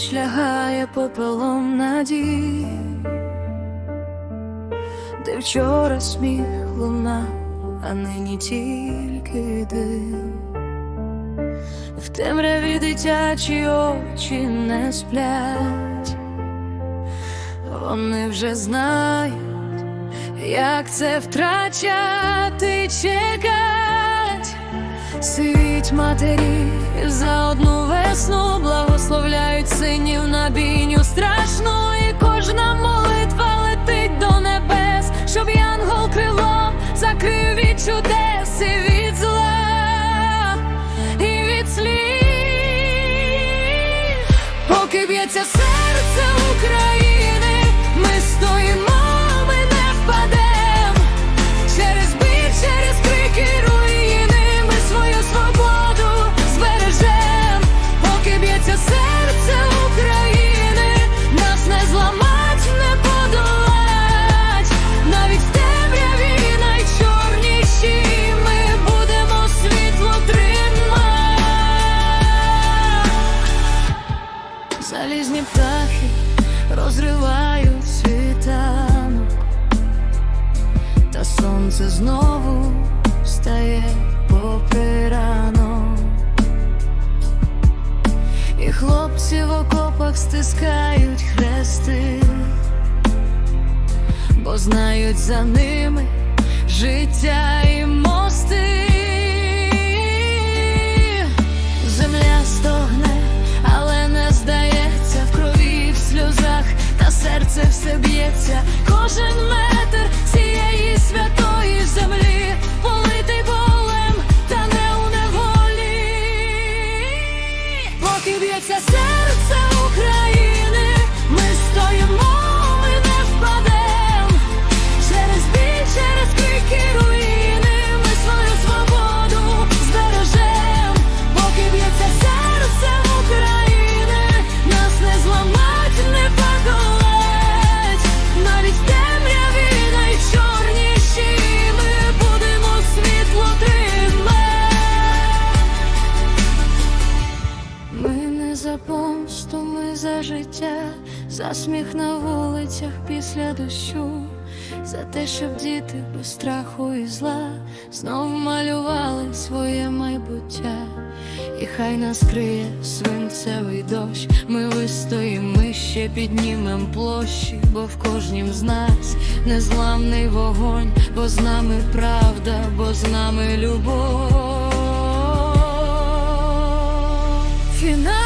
ніч лягає попелом надій, де вчора сміх луна, а нині тільки дим. В темряві дитячі очі не сплять, вони вже знають, як це втрачати чекать. Сивіть матері за одну весну, благословляють синів на бійню страшну, і кожна молитва летить до небес, щоб янгол крилом закрив від чудес і від зла, і від слів, поки б'ється серце України, ми стоїмо, Залізні птахи розривають світанок та сонце знову встає попри ранок. І хлопці в окопах стискають хрести, бо знають за ними б'ється серце Ми не за помсту, ми за життя, за сміх на вулицях після дощу, за те, щоб діти без страху і зла знов малювали своє майбуття, і хай нас криє свинцевий дощ. Ми вистоїмо, ми ще піднімем площі, бо в кожнім з нас незламний вогонь, бо з нами правда, бо з нами любов. 只能